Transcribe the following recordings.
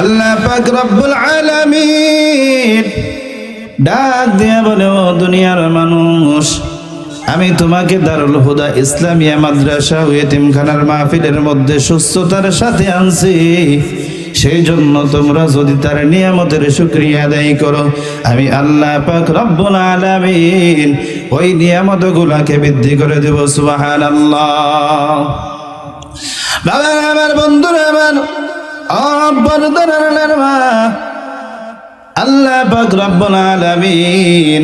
আল্লাহ পাক রব্বুল আলামিন ডাক দিয়ে বলে, ও দুনিয়ার মানুষ, আমি তোমাকে দারুল হুদা ইসলামিয়া মাদ্রাসা ও এতিমখানার মাহফিলের মধ্যে সুস্থতার সাথে আনছি। সেই জন্য তোমরা যদি তার নিয়ামতের শুক্রিয়া আদায় করো, আমি আল্লাহ পাক রব্বুল আলামিন ওই নিয়ামত গুলাকে বৃদ্ধি করে দেব, সুবহানাল্লাহ। বাবা, আমার বন্ধুরা, আমার মা আল্লাহ পাক রব্বুল আলামিন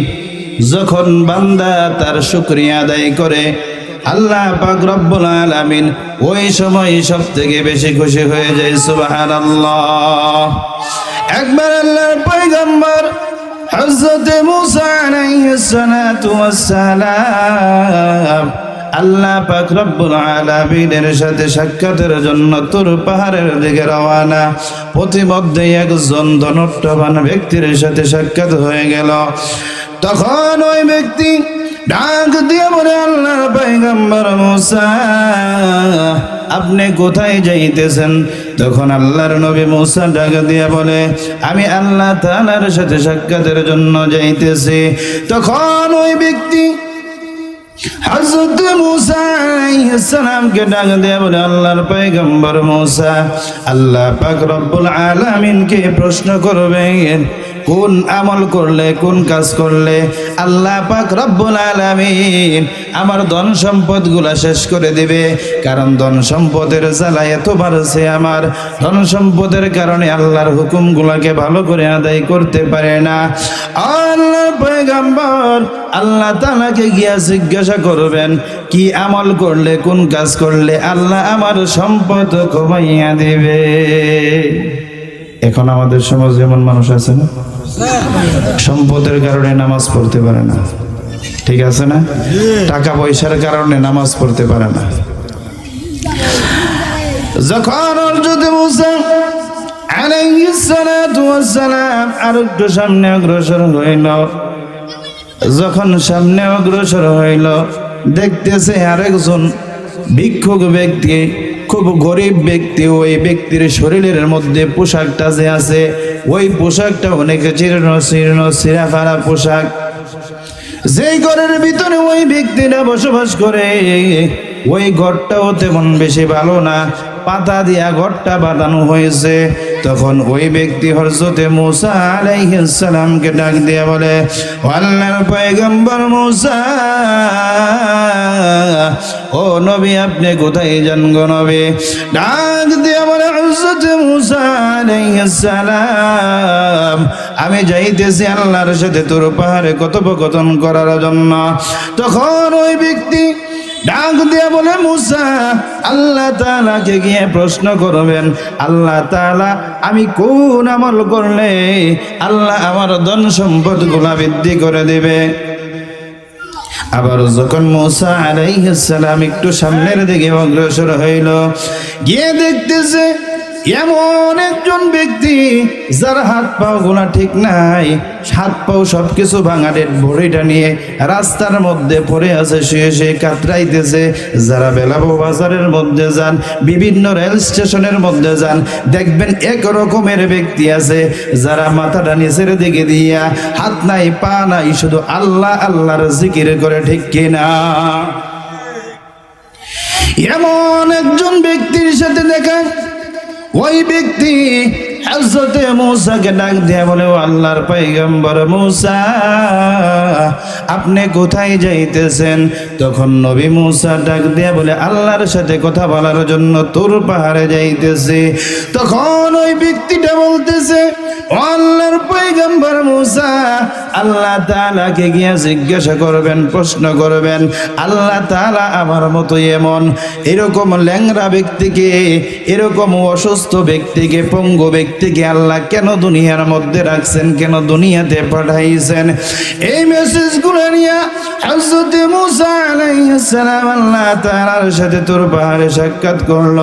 যখন বান্দা তার শুকরিয়া আদায় করে, আল্লাহ পাক রব্বুল আলামিন ওই সময় সব থেকে বেশি খুশি হয়ে যায়, সুবহানাল্লাহ। একবার আল্লাহর পয়গম্বর হযরত মুসা আলাইহিস সালাতু ওয়াস সালাম আল্লাহ পাক রব্বুল আলামিনের সাথে সাক্ষাতের জন্য তোর পাহাড়ের দিকে রওয়ানা। প্রতিমধ্যে একজন ধনট্টবান ব্যক্তির সাথে সাক্ষাৎ হয়ে গেল। তখন ওই ব্যক্তি ডাক দিয়ে বলে আল্লাহর পয়গম্বর মুসা, আপনি কোথায় যাইতেছেন? তখন আল্লাহর নবী মুসা ডাক দিয়ে বলে, আমি আল্লাহ তাআলার সাথে সাক্ষাতের জন্য যাইতেছি। তখন ওই ব্যক্তি হযরত মুসা আলাইহিস সালামকে ডাক দিয়ে বলে, আল্লাহর পয়গম্বর মুসা, আল্লাহ পাক রব্বুল আলামিনকে প্রশ্ন করবেন কোন আমল করলে, কোন কাজ করলে আল্লাহ পাক রব্বুল আলামিন আমার ধন সম্পদগুলা শেষ করে দিবে। কারণ ধন সম্পদের জ্বালা এত বাড়ছে আমার। ধন সম্পদের কারণে আল্লাহর হুকুম গুলাকে ভালো করে আদায় করতে পারে না। আল্লাহ পয়গম্বর আল্লাহ তাআলাকে গিয়া জিজ্ঞাসা করবেন, কি আমল করলে, কোন কাজ করলে আল্লাহ আমার সম্পদ কমাইয়া দিবে? এখন আমাদের সমাজে এমন মানুষ আছে না? সম্পদের কারণে নামাজ পড়তে পারে না। ঠিক আছে না? টাকা পয়সার কারণে নামাজ পড়তে পারে না। যখন অর্জুন মুসা আলাইহিস সালাতু ওয়াস সালাম আর একটু সামনে অগ্রসর হইল, যখন সামনে অগ্রসর হইল, দেখতেছে আরেকজন ভিক্ষুক ব্যক্তি খুব গরিব ব্যক্তি ওই ব্যক্তির শরীরের মধ্যে পোশাকটা যে আছে, ওই পোশাকটা অনেক চিরণ শীর্ণ চিরাফারা পোশাক। যেই ঘরের ভিতরে ওই ব্যক্তিরা বসবাস করে, ওই ঘরটাও তেমন বেশি ভালো না। পাতা দিয়া ঘরটা বাঁধানো হয়েছে। তখন ওই ব্যক্তি হরজতে মুসা আলাইহিস সালামকে ডাক দিয়া বলে "ও আল্লাহর পয়গম্বর মুসা, ও নবী, আপনি কোথায় যান গো নবী? ডাক দিয়া বলে হরজতে মুসা আলাইহিস সালাম, আমি যাইতেছি আল্লাহর সাথে তোর পাহাড়ে কথোপকথন করার জন্য। তখন ওই ব্যক্তি ডাক দিয়া বলে, মুসা, আল্লাহ তালাকে গিয়ে প্রশ্ন করবেন? আল্লাহ তালা আমি কোন আমল করলে আল্লাহ আমার ধন সম্পদগুলা বৃদ্ধি করে দেবে? আবার যখন মুসা আলাইহিস সালাম একটু সামনের দিকে অগ্রসর হইল, গিয়ে দেখতেছে এমন একজন ব্যক্তি যার হাত পাও গোলা ঠিক নাই হাত পাও সবকিছু ভাঙা ডেট ভরিটা নিয়ে রাস্তার মধ্যে পড়ে আছে, শুয়ে শুয়ে কাতরাইতেছে। যারা বেলাবো বাজারের মধ্যে যান, বিভিন্ন রেল স্টেশনের মধ্যে যান, দেখবেন এক রকমের ব্যক্তি আছে যারা মাথাটা নিচের দিকে দিয়া হাত নাই, পা নাই, শুধু আল্লাহ আল্লাহর জিকির করে, ঠিক কিনা? এমন একজন ব্যক্তির সাথে দেখা ওই ব্যক্তি হজরতে মৌসাকে ডাক দিয়ে বলে আল্লাহর পাইগম্বর মৌসা, আপনি কোথায় যাইতেছেন? তখন নবী মূসা ডাক দিয়া বলে, আল্লাহর সাথে কথা বলার জন্য তোর পাহাড়ে যাইতেছে। তখন ওই ব্যক্তিটা পয়গম্বর মূসা, আল্লাহ তাআলাকে গিয়ে জিজ্ঞাসা করবেন, প্রশ্ন করবেন, আল্লাহ তাআলা আমার মতো এমন। এরকম ল্যাংরা ব্যক্তিকে, এরকম অসুস্থ ব্যক্তিকে, পঙ্গু ব্যক্তিকে আল্লাহ কেন দুনিয়ার মধ্যে রাখছেন, কেন দুনিয়াতে পাঠাইছেন? এই নিয়ে আল্লাহ সাথে তোর পাহাড়ে সাক্ষাৎ করল।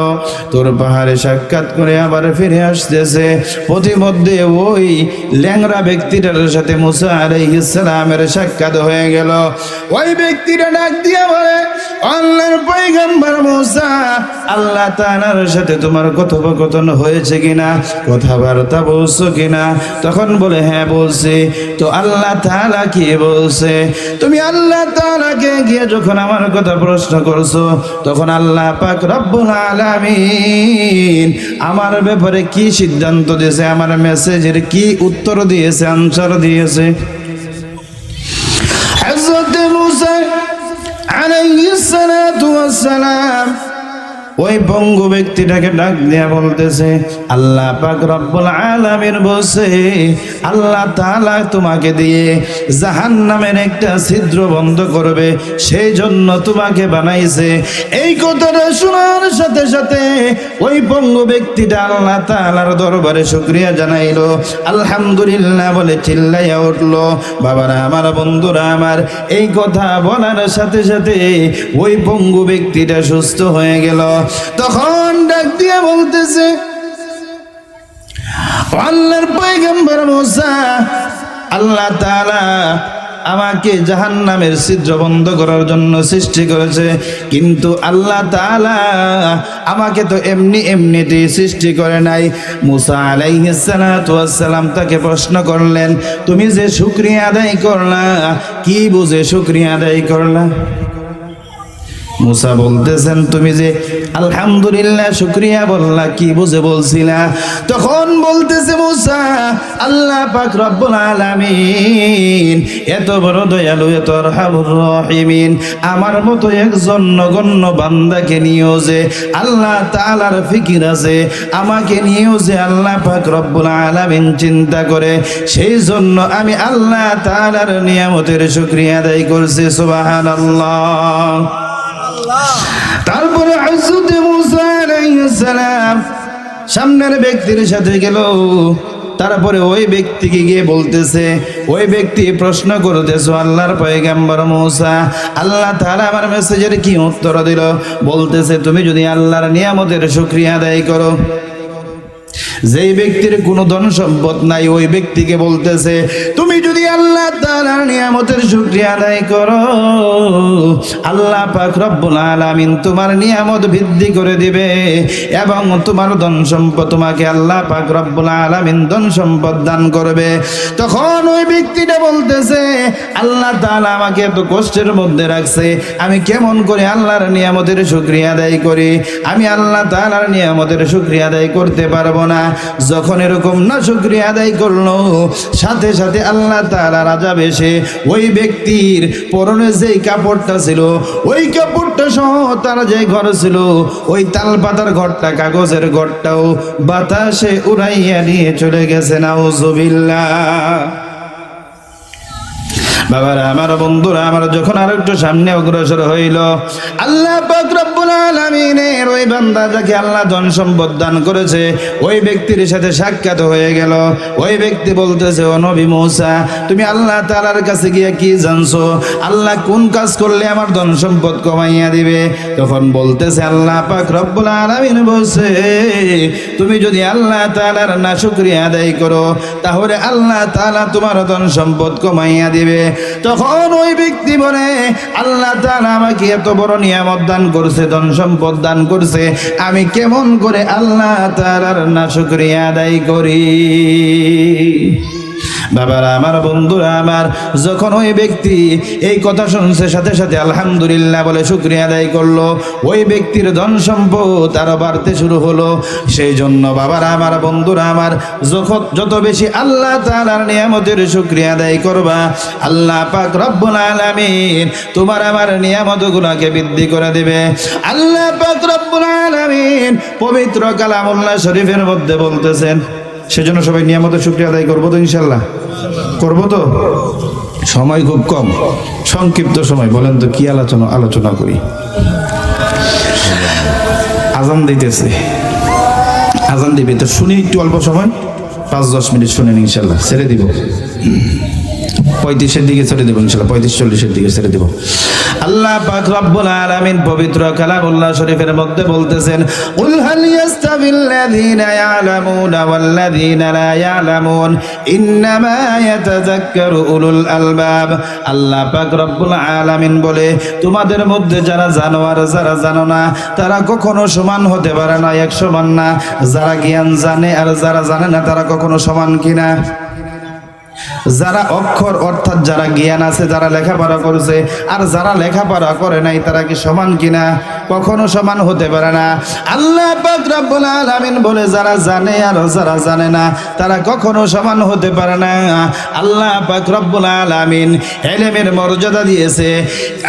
তোর পাহাড়ে সাক্ষাৎ করে আবার ফিরে আসতেছে। প্রতিমধ্যে ওই ল্যাংরা ব্যক্তিটার সাথে মুসা আলাইহিস সালামের সাক্ষাৎ হয়ে গেল, ওই ব্যক্তিটা ডাক দিয়ে বলে, আল্লাহর পয়গম্বর মুসা, আল্লাহ তাআলার সাথে তোমার কথোপকথন হয়েছে কিনা? কথাবার্তা বলছো কিনা? তখন বলে হ্যাঁ বলছি। তো আল্লাহ তাআলা কি বলছে? তুমি আল্লাহ তাআলাকে গিয়ে যখন আমার কথা প্রশ্ন করছ, তখন আল্লাহ পাক রব্বুল আলামিন আমার ব্যাপারে কি সিদ্ধান্ত দিয়েছে? আমার মেসেজের কি উত্তর দিয়েছে? আনসার দিয়েছে। হযরত মুসা আলাইহিস সালাম ওই পঙ্গু ব্যক্তিটাকে ডাক দিয়া বলতেছে, আল্লাহ পাক রব্বুল আলামিন বলছে, আল্লাহ তাআলা তোমাকে দিয়ে জাহান্নামের একটা ছিদ্র বন্ধ করবে সেই জন্য তোমাকে বানাইছে। এই কথাটা শোনার সাথে সাথে ওই পঙ্গু ব্যক্তিটা আল্লাহ তাআলার দরবারে শুকরিয়া জানাইলো। আলহামদুলিল্লাহ বলে চিল্লাইয়া উঠল, বাবারা, আমার বন্ধুরা, আমার এই কথা বলার সাথে সাথে ওই পঙ্গু ব্যক্তিটা সুস্থ হয়ে গেল। তখন ডাক দিয়ে বলতেছে আল্লাহর পয়গম্বর মোসা, আল্লাহ তাআলা আমাকে জাহান্নামের ছিদ্র বন্ধ করার জন্য সৃষ্টি করেছে। কিন্তু আল্লাহ তাআলা আমাকে তো এমনি এমনিতেই সৃষ্টি করে নাই। মুসা ওয়াস তাকে প্রশ্ন করলেন, তুমি যে শুকরিয়া আদায় করলা, কি বুঝে শুকরিয়া আদায় করলা? মুসা বলতেছেন, তুমি যে আলহামদুলিল্লাহ শুক্রিয়া বললা, কি বুঝে বলছিলা? তখন বলতেছে মুসা, আল্লাহ পাক রব্বুল আলামিন এত বড় দয়ালু, এত রহমুর রহিমিন, আমার মতো একজন নগণ্য বান্দাকে নিয়েও যে আল্লাহ তাআলার ফিকির আছে, আমাকে নিয়েও যে আল্লাহ পাক রব্বুল আলামিন চিন্তা করে, সেই জন্য আমি আল্লাহ তাআলার নিয়ামতের শুকরিয়া আদায় করছি, সুবহানাল্লাহ। তারপরে হযরত মুসা আলাইহিস সামনের ব্যক্তির সাথে গেল। তারপরে ওই ব্যক্তিকে গিয়ে বলতেছে, ওই ব্যক্তি প্রশ্ন করতেছ, আল্লাহর পয়গাম্বর মৌসা, আল্লাহ তাহলে আমার মেসেজের কি উত্তর দিল? বলতেছে, তুমি যদি আল্লাহর নিয়ামতের শুক্রিয়া আদায় করো যেই ব্যক্তির কোনো ধন সম্পদ নাই, ওই ব্যক্তিকে বলতেছে, তুমি যদি আল্লাহ তাআলার নিয়ামতের শুকরিয়া আদায় করো, আল্লাহ পাক রব্বুল আলামিন তোমার নিয়ামত বৃদ্ধি করে দিবে এবং তোমার ধন সম্পদ তোমাকে আল্লাহ পাক রব্বুল আলামিন ধন সম্পদ দান করবে। তখন ওই ব্যক্তিটা বলতেছে, আল্লাহ তাআলা আমাকে এত কষ্টের মধ্যে রাখছে, আমি কেমন করে আল্লাহর নিয়ামতের শুকরিয়া আদায় করি? আমি আল্লাহ তাআলার নিয়ামতের শুকরিয়া আদায় করতে পারব না। যখন এরকম না শুকরিয়া আদায় করল, সাথে সাথে আল্লাহ তাআলা রাজা বেশে ওই ব্যক্তির পরনে যেই কাপড়টা ছিল, ওই কাপড়টা সহ তার যে ঘর ছিল, ওই তাল পাতার ঘরটা, কাগজের ঘরটাও বাতাসে উড়াইয়া নিয়ে চলে গেছে, নাউজুবিল্লাহ। বাবারা, আমার বন্ধুরা, আমার যখন আর একটু সামনে অগ্রসর হইল, আল্লাহ ওই বান্দা যাকে আল্লাহ ধন সম্পদ দান করেছে, ওই ব্যক্তির সাথে সাক্ষাৎ হয়ে গেল। ওই ব্যক্তি বলতেছে, ও নবী মূসা, তুমি আল্লাহ কাছে গিয়ে কি জানছো? আল্লাহ কোন কাজ করলে আমার ধন সম্পদ কমাইয়া দিবে? তখন বলতেছে, আল্লাহ পাক রব্বুল বলছে, তুমি যদি আল্লাহ তাআলার না শুকরিয়া আদায় করো, তাহলে আল্লাহ তাআলা তোমার ধন সম্পদ কমাইয়া দিবে। তখন ওই ব্যক্তি বলে, আল্লাহ তাআলা আমাকে এত বড় নিয়ামত দান করছে ধন সম্পদ দান করছে আমি কেমন করে আল্লাহ তার না শুক্রিয়া আদায় করি? বাবারা, আমার বন্ধুরা, আমার যখন ওই ব্যক্তি এই কথা শুনছে, সাথে সাথে আলহামদুলিল্লাহ বলে শুক্রিয়া আদায় করল। ওই ব্যক্তির ধন সম্পদ আরও বাড়তে শুরু হলো। সেই জন্য বাবারা, আমার বন্ধুরা, আমার যখন যত বেশি আল্লাহ তাআলার নিয়ামতের শুক্রিয়া আদায় করবা, আল্লাহ পাক রব্বুল আলামিন তোমার আমার নিয়ামতগুলোকে বৃদ্ধি করে দিবে। আল্লাহ পাক রব্বুল আলামিন পবিত্র কালামুল্লাহ শরীফের মধ্যে বলতেছেন সেজন্য সবাই নিয়ামতের শুক্রিয়া আদায় করব তো ইনশাল্লাহ করব তো? সময় খুব কম। সংক্ষিপ্ত সময়, বলেন তো কি আলোচনা আলোচনা করি? আজান দিতেছে। আজান দিবে, তো শুনি একটু অল্প সময়। পাঁচ, দশ মিনিট শুনেন ইনশাল্লাহ ছেড়ে দিব। পঁয়ত্রিশের দিকে ছেড়ে দেবো ইনশাল্লাহ পঁয়ত্রিশ, চল্লিশের দিকে ছেড়ে দেবো। আল্লাহ পাক রব্বুল আলামিন পবিত্র কালামুল্লাহ শরীফের মধ্যে বলতেছেন, উল হাল ইয়াস্তাবিল্লাযীনা ইয়ালামুনা ওয়াল্লাযীনা লা ইয়ালামুন ইন্নামা ইয়াতাযাক্কারু উলুল আলবাব আল্লাহ পাক রব্বুল আলামিন বলে, তোমাদের মধ্যে যারা জানো আর যারা জানো না, তারা কখনো সমান হতে পারে না, এক সমান না। যারা জ্ঞান জানে আর যারা জানে না, তারা কখনো সমান কিনা? যারা অক্ষর অর্থাৎ যারা জ্ঞান আছে, যারা লেখাপড়া করেছে, আর যারা লেখাপড়া করে নাই, তারা কি সমান কিনা? কখনো সমান হতে পারে না। আল্লাহ আলামিন বলে, যারা জানে আর যারা জানে না, তারা কখনো সমান হতে পারে না। আল্লাহ রব্বুল আলামিন এলেমের মর্যাদা দিয়েছে।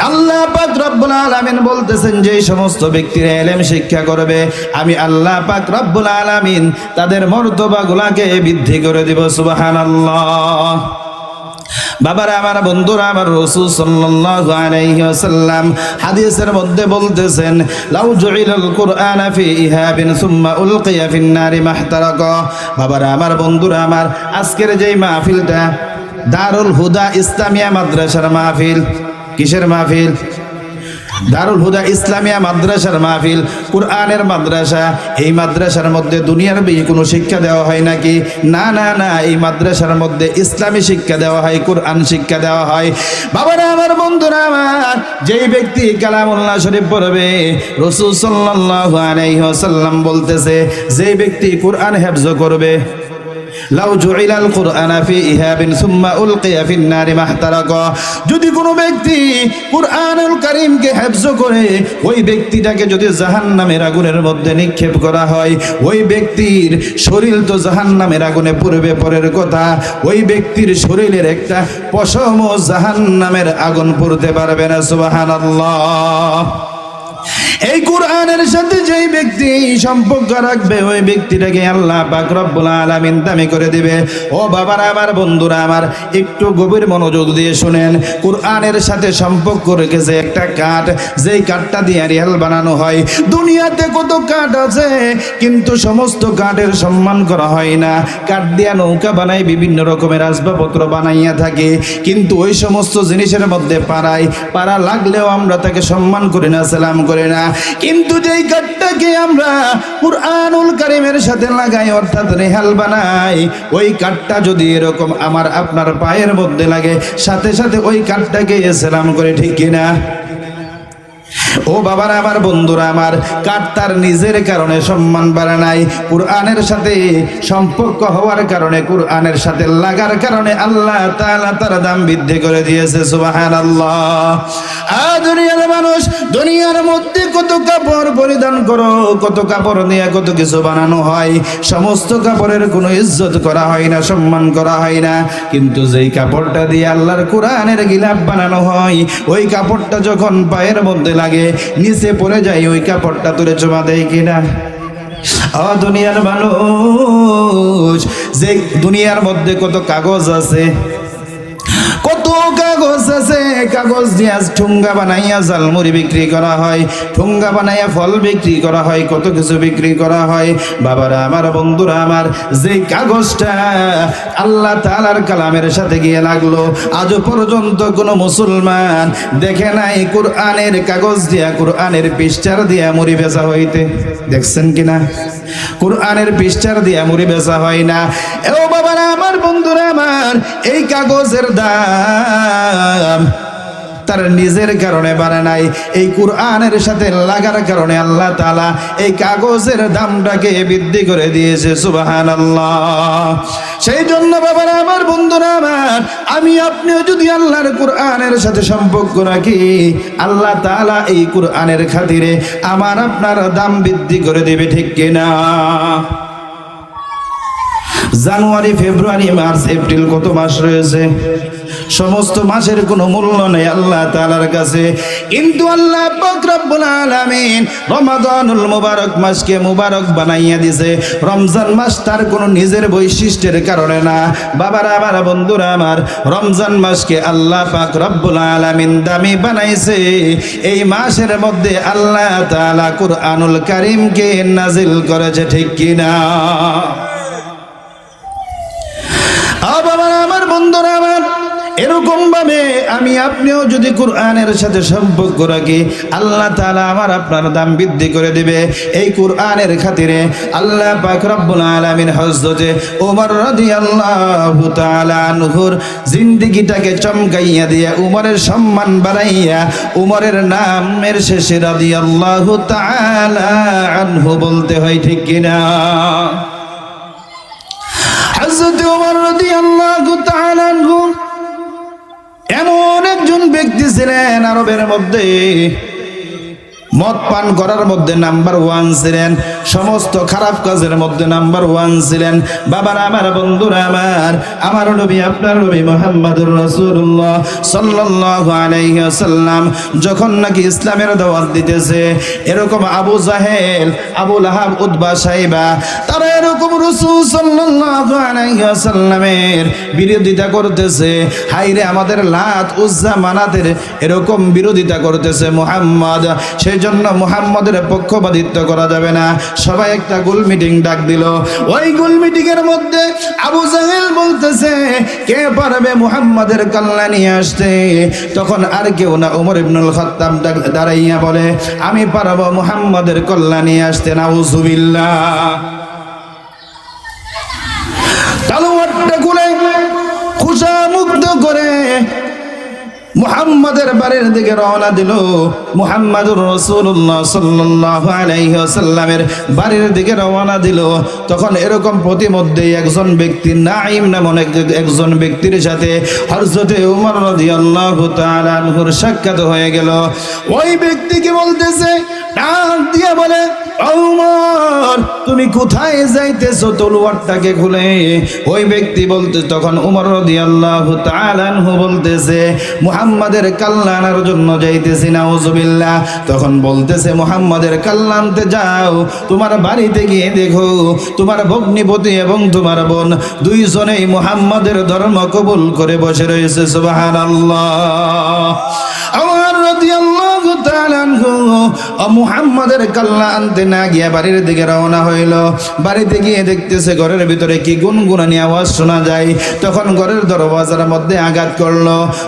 আল্লাহ রব্বুল আলামিন বলতেছেন যে সমস্ত ব্যক্তিরা এলেম শিক্ষা করবে, আমি আল্লাহ রব্বুল আলামিন তাদের মর্তবাগুলাকে বৃদ্ধি করে দিব, সুবহানাল্লাহ। বাবারা, আমার বন্ধুরা, আমার রসুল সাল্লাল্লাহু আলাইহি ওয়াসাল্লাম হাদিসের মধ্যে বলতেছেন, লাউ জুইলাল কুরআন ফি ইহাবিন সুম্মা উলকিয়া ফিন নারি মাহতারাক। বাবারা, আমার বন্ধুরা, আমার আজকের যেই মাহফিলটা, দারুল হুদা ইসলামিয়া মাদ্রাসার মাহফিল। কিসের মাহফিল? দারুল হুদা ইসলামিয়া মাদ্রাসার মাহফিল, কোরআনের মাদ্রাসা, এই মাদ্রাসার মধ্যে দুনিয়ার বেশি কোনো শিক্ষা দেওয়া হয় নাকি? না না না, এই মাদ্রাসার মধ্যে ইসলামী শিক্ষা দেওয়া হয়, কোরআন শিক্ষা দেওয়া হয়। বাবারা, আমার বন্ধুরা, আমার যেই ব্যক্তি কালামুল্লাহ শরীফ পড়বে, রসুল সাল্লাল্লাহু আলাইহি ওয়াসাল্লাম বলতেছে, যেই ব্যক্তি কোরআন হেফজ করবে লাউ জুইলাল কুরআন ফি ইহাবিন সুম্মা উলকিয়া ফিন নারি মাহতারাকা। যদি কোনো ব্যক্তি কুরআনুল কারীমকে হেফজ করে, ওই ব্যক্তিটাকে যদি জাহান্নামের আগুনের মধ্যে নিক্ষেপ করা হয়, ওই ব্যক্তির শরীর তো জাহান্নামের আগুনে পড়বে পরের কথা, ওই ব্যক্তির শরীরের একটা পশম জাহান্নামের আগুন পড়তে পারবে না, সুবহানাল্লাহ। এই কোরআনের সাথে যেই ব্যক্তি সম্পর্ক রাখবে, ওই ব্যক্তিটাকে আল্লাহ পাক রব্বুল আলামিন দামি করে দিবে। ও বাবারা, আমার বন্ধুরা, আমার একটু গভীর মনোযোগ দিয়ে শুনেন। কোরআনের সাথে সম্পর্ক রেখেছে একটা কাঠ, যেই কাঠটা দিয়ে রিয়াল বানানো হয়। দুনিয়াতে কত কাঠ আছে, কিন্তু সমস্ত কাঠের সম্মান করা হয় না। কাঠ দিয়া নৌকা বানাই বিভিন্ন রকমের আসবাবপত্র বানাইয়া থাকে। কিন্তু ওই সমস্ত জিনিসের মধ্যে পাড়ায়, পাড়া লাগলেও আমরা তাকে সম্মান করি না, সালাম করি না। কিন্তু যেই কাঠটাকে আমরা কুরআনুল কারিমের সাথে লাগাই, অর্থাৎ রেহাল বানাই, ওই কাঠটা যদি এরকম আমার আপনার পায়ের মধ্যে লাগে, সাথে সাথে ওই কাঠটাকে সালাম করে ঠিক কিনা? ও বাবার, আমার বন্ধুরা, আমার কার তার নিজের কারণে সম্মান বাড়ে নাই। কোরআনের সাথে সম্পর্ক হওয়ার কারণে, কোরআনের সাথে লাগার কারণে আল্লাহ তাআলা তার দাম বৃদ্ধি করে দিয়েছে, সুবহানাল্লাহ। আ দুনিয়ার মানুষ, দুনিয়ার মধ্যে কত কাপড় পরিধান করো, কত কাপড় নিয়ে কত কিছু বানানো হয়, সমস্ত কাপড়ের কোনো ইজ্জত করা হয় না, সম্মান করা হয় না। কিন্তু যেই কাপড়টা দিয়ে আল্লাহর কোরআনের গিলাপ বানানো হয়, ওই কাপড়টা যখন পায়ের মধ্যে লাগে নিচে পড়ে যাই, ওই কাপড়টা তুলে জমা দেয় কিনা। দুনিয়ার মানুষ, যে দুনিয়ার মধ্যে কত কাগজ আছে কত কাগজ আছে? কাগজ দিয়ে আজ ঠুঙ্গা বানাইয়া জালমুড়ি বিক্রি করা হয়। ঠুঙ্গা বানাইয়া ফল বিক্রি করা হয়, কত কিছু বিক্রি করা হয়। বাবারা আমার, বন্ধুরা আমার যে কাগজটা আল্লাহ তালার কালামের সাথে গিয়ে লাগল আজও পর্যন্ত কোনো মুসলমান দেখে নাই কোরআনের কাগজ দিয়া, কোরআনের পৃষ্ঠার দিয়া মুড়ি বেচা হইতে। দেখছেন কিনা? কোরআনের পৃষ্ঠার দিয়া মুড়ি বেচা হয় না। ও বাবারা, আমার বন্ধুরা আমার, এই কাগজের দাম। তার নিজের কারণে বাড়ে নাই। এই কোরআনের সাথে লাগার কারণে আল্লাহ তালা এই কাগজের দামটাকে বৃদ্ধি করে দিয়েছে সুবাহান আল্লাহ সেই জন্য বাবারা, আমার বন্ধুরা, আমার, আমি আপনিও যদি আল্লাহর কোরআনের সাথে সম্পর্ক রাখি, আল্লাহ তালা এই কোরআনের খাতিরে আমার আপনার দাম বৃদ্ধি করে দেবে, ঠিক কিনা জানুয়ারি, ফেব্রুয়ারি, মার্চ, এপ্রিল কত মাস রয়েছে? সমস্ত মাসের কোনো মূল্য নেই আল্লাহ তাআলার কাছে। কিন্তু আল্লাহ রব্বুল আলামিন রমাদানুল মুবারক মাসকে মুবারক বানাইয়া দিয়েছে রমজান মাস তার কোনো নিজের বৈশিষ্ট্যের কারণে না। বাবারা, আমার বন্ধুরা, আমার রমজান মাসকে আল্লাহ পাক রব্বুল আলামিন দামি বানাইছে। এই মাসের মধ্যে আল্লাহ তাআলা কুরআনুল কারীমকে নাজিল করেছে ঠিক কিনা? আমার বন্ধুরা, আমার এরকম ভাবে আমি আপনিও যদি কোরআনের সাথে সম্পর্ক রাখি, আল্লাহ তালা আমার আপনার দাম বৃদ্ধি করে দিবে। এই কোরআনের খাতিরে আল্লাহ পাক রব্বুল আলামিন হযরতে ওমর রাদিয়াল্লাহু তাআলা আনহুর জিন্দেগিটাকে চমকাইয়া দিয়ে উমরের সম্মান বাড়াইয়া উমরের নামের শেষে রাদিয়াল্লাহু তাআলা আনহু বলতে হয় ঠিক কিনা? রাদিয়াল্লাহু তাআলা আনহু এমন একজন ছিলেন আরবের মধ্যে। মদ পান করার মধ্যে নাম্বার ওয়ান ছিলেন, সমস্ত খারাপ কাজের মধ্যে নাম্বার ওয়ান ছিলেন। বাবার আমার, বন্ধুরা আমার আমার নবী, আপনার নবী মোহাম্মদুর রাসূলুল্লাহ সাল্লাল্লাহু আলাইহি ওয়াসাল্লাম যখন নাকি ইসলামের দাওয়াত দিতেছে, এরকম আবু জাহেল, আবু লাহাব, উতবা সাইবা, তারা এরকম রাসূল সাল্লাল্লাহু আলাইহি ওয়াসাল্লামের বিরোধিতা করতেছে। হাইরে আমাদের লাত উজ্জা মানাতের এরকম বিরোধিতা করতেছে মুহাম্মদ। সেই জন্য মুহাম্মদের পক্ষপাতিত্ব করা যাবে না। সবাই একটা গোল মিটিং ডাক দিল। ওই গোল মিটিং এর মধ্যে আবু জাহেল বলতেছে, কে পারবে মুহাম্মদের কল্যাণ নিয়ে আসতে? তখন আর কেউ না ওমর ইবনুল খাত্তাব দাঁড়াইয়া বলে, আমি পারব মুহাম্মদের কল্যাণ নিয়ে আসতে, নাউজুবিল্লাহ। তালোয়ারটা খুলে খুশা মুক্ত করে মুহাম্মাদের বাড়ির দিকে রওনা দিল। মুহাম্মাদুর রাসূলুল্লাহ সাল্লাল্লাহু আলাইহি ওয়াসাল্লামের বাড়ির দিকে রওনা দিল। তখন এরকম প্রতিমধ্যে একজন ব্যক্তি, নাঈম নামক একজন ব্যক্তির সাথে হযরতে ওমর রাদিয়াল্লাহু আনহুর সাক্ষাৎ হয়ে গেল। ওই ব্যক্তিকে বলতেছে? ডাক দিয়ে বলে ওমর, তুমি কোথায় যাইতেছো? তলোয়ারটাকে খুলে ওই ব্যক্তি বলতে তখন উমর বলতেছে, মুহাম্মাদের জন্য যাইতেছি নাউজুবিল্লাহ। তখন বলতেছে, মুহাম্মাদের যাও, তোমার বাড়িতে গিয়ে দেখো, তোমার ভগ্নিপতি এবং তোমার বোন দুইজনেই মুহাম্মাদের ধর্ম কবুল করে বসে রয়েছে, সুবহানাল্লাহ। আমার মুহাম্মাদের কাল্লা আনতে না গিয়া বাড়ির দিকে রওনা হইল। বাড়িতে গিয়ে দেখতেছে ঘরের ভিতরে কি গুনগুনানি আওয়াজ শোনা যায়। তখন ঘরের দরওয়াজার মধ্যে আঘাত করল।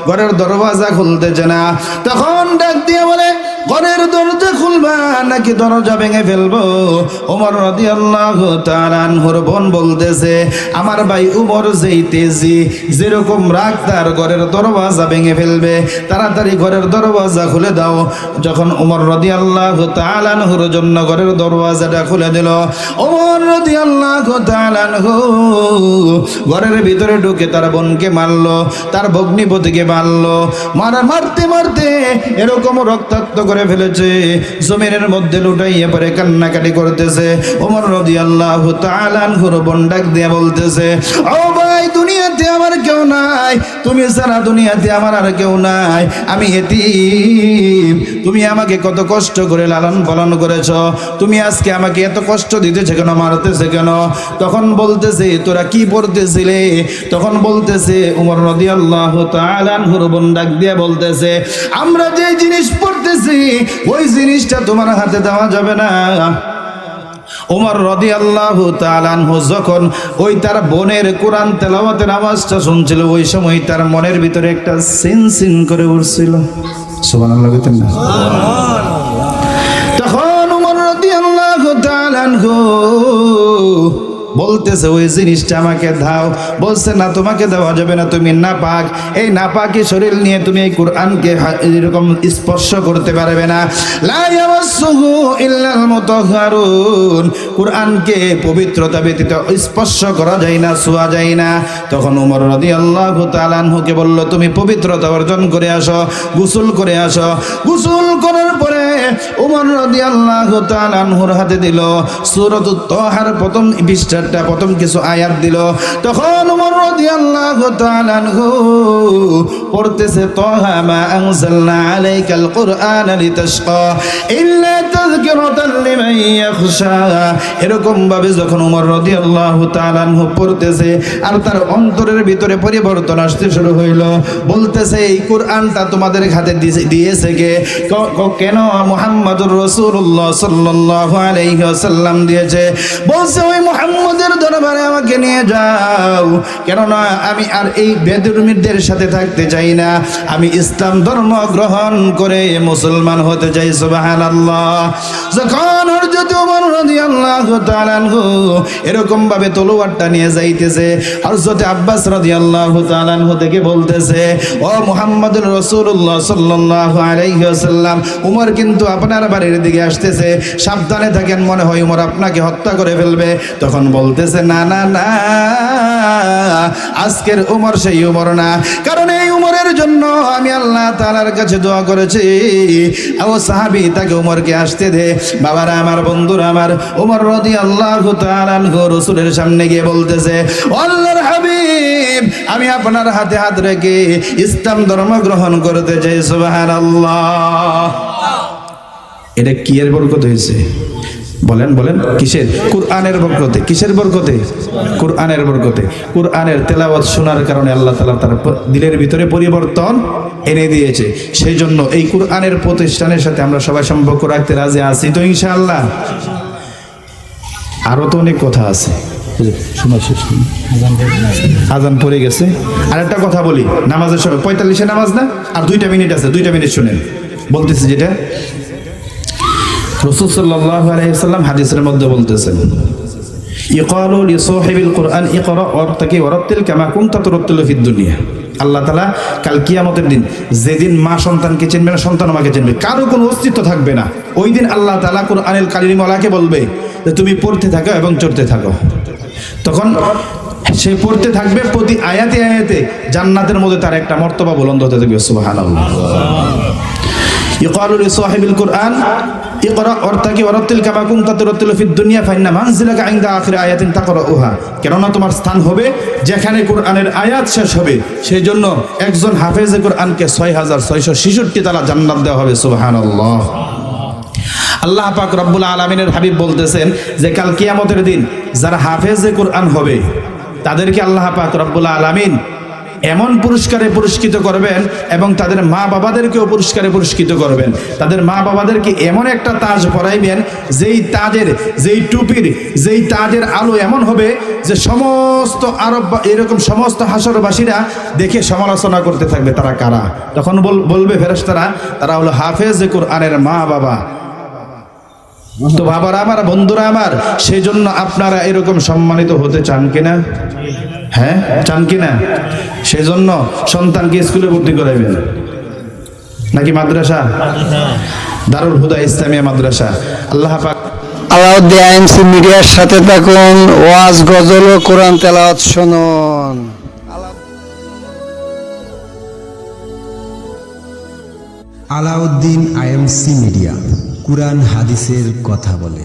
ঘরের দরওয়াজা খুলতেছে না। তখন ডাক দিয়ে বলে ঘরের দরজা খুলবা নাকি দরজা ভেঙে ফেলব? ওমর রাদিয়াল্লাহু তাআলা আনহুর বোন বলতেছে, আমার ভাই উমর যেই তেজি, যেরকম রাগ তার ঘরের দরওয়াজা ভেঙে ফেলবে। তাড়াতাড়ি ঘরের দরওয়াজা খুলে দাও। যখন উমর রাদিয়াল্লাহু তাআলা আনহুর জন্য ঘরের দরওয়াজাটা খুলে দিল ওমর রাদিয়াল্লাহু তাআলা আনহু ঘরের ভিতরে ঢুকে তার বোনকে মারলো, তার ভগ্নিপতিকে মারলো। মারা মারতে মারতে এরকম রক্তাক্ত করে ফেলেছে, জমিনের মধ্যে লুটাইয়ে পরে কান্নাকাটি করতেছে। ওমর রাদিয়াল্লাহু আল্লাহ তালান হুরবন ডাক দিয়ে বলতেছে, ও ভাই কেউ নাই। তুমি সারা দুনিয়াতে আমার আর কেউ নাই। আমি এতিম। তুমি আমাকে কত কষ্ট করে লালন পালন করেছ। তুমি আজকে আমাকে এত কষ্ট দিতেছে কেন, মারতেছে কেন? তখন বলতেছে, তোরা কি পড়তেছিলে? তখন বলতেছে, উমর রাদিয়াল্লাহু তাআলা আনহুর বোন ডাক দিয়ে বলতেছে, আমরা যে জিনিস পড়তেছি, ওই জিনিসটা তোমার হাতে দেওয়া যাবে না। ওমর রদি আল্লাহ তালানহু যখন ওই তার বোনের কোরআন তেলাওয়াতের আওয়াজটা শুনছিল ওই সময় তার মনের ভিতরে একটা সিন সিন করে উঠছিল। সুবান আল্লাহ না? তখন উমর রদি আল্লাহ তালানহু বলতেছে, ওই জিনিসটা আমাকে দাও। বলছে, না, তোমাকে দেওয়া যাবে না, তুমি না পাক এই না পাকি শরীর নিয়ে তুমি এই কোরআনকে এরকম স্পর্শ করতে পারবে না। কোরআনকে পবিত্রতা ব্যতীত স্পর্শ করা যায় না ছোঁয়া যায় না। তখন উমর রাদিয়াল্লাহু তাআলা আনহুকে বলল, তুমি পবিত্রতা অর্জন করে আসো, গোসল করে আসো। গোসল করার পরে উমর রাদিয়াল্লাহু তাআলা আনহুর হাতে দিল সূরাতুত তাহার প্রথম পৃষ্ঠাটা প্রথম কিছু আয়াত দিল। তখন উমর রাদিয়াল্লাহু তাআলা পড়তেছে, তাহা আনজালনা আলাইকাল কুরআনা লিতাশকা ইল্লা তাযকিরাতাল লিমান এরকম ভাবে যখন উমর পড়তেছে, আর তার অন্তরের ভিতরে পরিবর্তন আসতে শুরু হইল। বলতেছে, এই কোরআনটা তোমাদের হাতে দিয়েছে- কে কেন মুহাম্মদুর রাসূলুল্লাহ সাল্লাল্লাহু আলাইহি ওয়াসাল্লাম দিয়েছে? বলছে, ওই মুহাম্মদ মোহাম্মদের দরবারে আমাকে নিয়ে যাও। কেননা আমি আর এই বেদুর্মীদের সাথে থাকতে চাই না। আমি ইসলাম ধর্ম গ্রহণ করে মুসলমান হতে চাই সুবাহান আল্লাহ যখন হরজত এরকম ভাবে তলোয়ারটা নিয়ে যাইতেছে, হযরত আব্বাস রাদিয়াল্লাহু তাআলা আনহু থেকে বলতেছে, ও মুহাম্মদুর রাসূলুল্লাহ সাল্লাল্লাহু আলাইহি ওয়াসাল্লাম, উমর কিন্তু আপনার বাড়ির দিকে আসতেছে, সাবধানে থাকেন, মনে হয় উমর আপনাকে হত্যা করে ফেলবে। তখন বলতেছে, না না না, আজকের উমর সেই উমর না। কারণ এই উমরের জন্য আমি আল্লাহ তাআলার কাছে দোয়া করেছি, ও সাহাবি, তাকে উমরকে আসতে দে। বাবারা আমার, বন্ধুরা আমার, উমর রদি আল্লাহ রসুলের সামনে গিয়ে বলতেছে, আল্লাহর হাবিব, আমি আপনার হাতে হাত রেখে ইসলাম ধর্ম গ্রহণ করতে চাই সুবাহান আল্লাহ এটা কি এর বরকত হয়েছে? বলেন বলেন, কিসের? কুরআনের বরকতে, কিসের বরকতে? কুরআনের বরকতে। কুরআনের তেলাওয়াত শোনার কারণে আল্লাহ তাআলা তার দিলের ভিতরে পরিবর্তন এনে দিয়েছে। সেই জন্য এই কুরআনের প্রতিষ্ঠানের সাথে আমরা সবাই সম্পর্ক রাখতে রাজি আছি তো ইনশাআল্লাহ। আরও তো অনেক কথা আছে। আজান পড়ে গেছে। আর একটা কথা বলি, নামাজের সময়, পঁয়তাল্লিশে নামাজ না? আর দুইটা মিনিট আছে, দুইটা মিনিট শুনেন। বলতেছি যেটা রসুল সাল্লাহ আলাইসাল্লাম হাদিসের মধ্যে বলতেছেন আল্লাহ তালা কাল কিয়ামতের দিন যেদিন মা সন্তানকে চিনবে না, সন্তান চিনবে। কারও কোনো অস্তিত্ব থাকবে না। ওই দিন আল্লাহ তালা কোন আনিল কালিমলাকে বলবে যে, তুমি পড়তে থাকো এবং চড়তে থাকো। তখন সে পড়তে থাকবে প্রতি আয়াতে আয়াতে জান্নাতের মধ্যে তার একটা মর্তবা বলন্দ হতে থাকবে সুবাহ আল্লাহ ইকরাউ কোরআন ইকরা কি অরত্তিল আখির আয়াতিন কেননা তোমার স্থান হবে যেখানে আয়াত শেষ হবে সেই জন্য একজন ছয় হাজার ছয়শো দেওয়া হবে আল্লাহ পাক রব্বুল আলামিনের হাবিব বলতেছেন যে, কাল কিয়ামতের দিন যারা হাফেজে কোরআন হবে, তাদেরকে আল্লাহ পাক রব্বুল আলামিন এমন পুরস্কারে পুরস্কৃত করবেন এবং তাদের মা বাবাদেরকেও পুরস্কারে পুরস্কৃত করবেন। তাদের মা বাবাদেরকে এমন একটা তাজ পরাইবেন, যেই তাজের, যেই টুপির, যেই তাজের আলো এমন হবে যে সমস্ত আরব এরকম সমস্ত হাসরবাসীরা দেখে সমালোচনা করতে থাকবে, তারা কারা? তখন বল- বলবে ফেরেশতারা, তারা হলো হাফেজ কোরআনের মা বাবা। তো বাবারা আমার, বন্ধুরা আমার সেই জন্য আপনারা এরকম সম্মানিত হতে চান কিনা? হ্যাঁ? চান কিনা সেই জন্য সন্তানকে স্কুলে ভর্তি করাইবেন। নাকি মাদ্রাসা? দারুল হুদা ইসলামিয়া মাদ্রাসা। আল্লাহ পাক আলাউদ্দিন আইএমসি মিডিয়ার সাথে থাকুন ওয়াজ গজল ও কোরআন তেলাওয়াত শুনুন। আলাউদ্দিন আইএমসি মিডিয়া কুরআন হাদিসের কথা বলে।